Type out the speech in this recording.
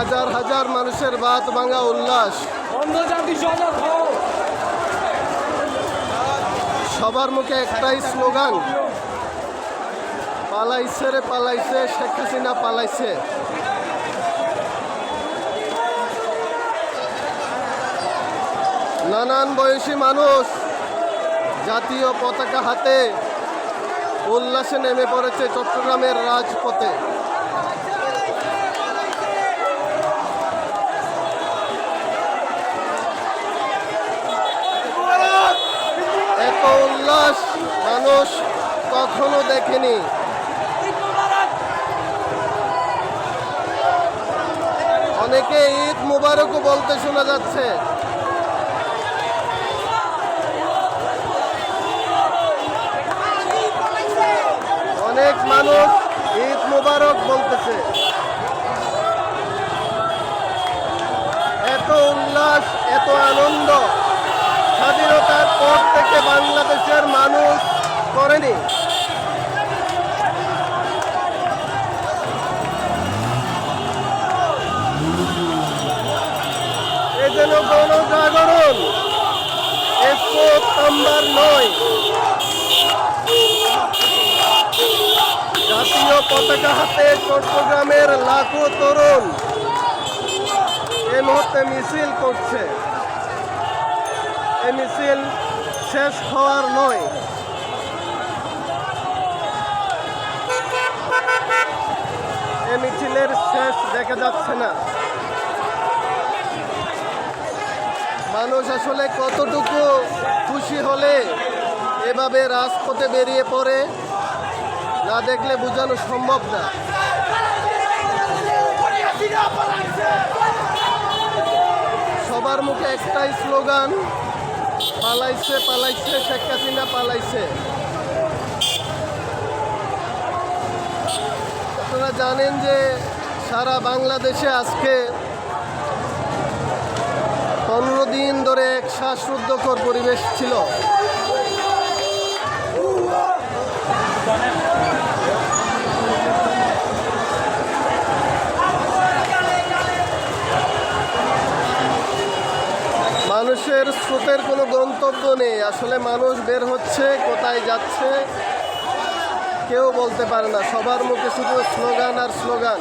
হাজার হাজার মানুষের বাত ভাঙা উল্লাস। সবার মুখে একটাই স্লোগান পালাইছে রে পালাইছে শেখ হাসিনা পালাইছে। নানান বয়সী মানুষ জাতীয় পতাকা হাতে উল্লাসে নেমে পড়েছে চট্টগ্রামের রাজপথে। এত উল্লাস মানুষ কখনো দেখেনি। অনেকে ঈদ মুবারকও বলতে শোনা যাচ্ছে। অনেক মানুষ ঈদ মুবারক বলতেছে। এত উল্লাস, এত আনন্দ। স্বাধীনতার পর থেকে বাংলাদেশের মানুষ করেনি। এ যেন গণজাগরণ এসপোর্ট নাম্বার নয়। জাতীয় পতাকা হাতে চট্টগ্রামের লাখো তরুণ এ মুহূর্তে মিছিল করছে। এই মিছিল শেষ হওয়ার নয়। এই মিছিলের শেষ দেখা যাচ্ছে না। মানুষ আসলে কতটুকু খুশি হলে এভাবে রাজপথে বেরিয়ে পড়ে, না দেখলে বোঝানো সম্ভব না। সবার মুখে একটাই স্লোগান পালাইছে পালাইছে, শেখ হাসিনা পালাইছে। আপনারা জানেন যে সারা বাংলাদেশে আজকে পনেরো দিন ধরে এক শ্বাসরুদ্ধকর পরিবেশ ছিল। মানুষের স্রোতের কোনো গন্তব্য নেই। আসলে মানুষ বের হচ্ছে, কোথায় যাচ্ছে, কেউ বলতে পারে না। সবার মুখে শুধু স্লোগান আর স্লোগান।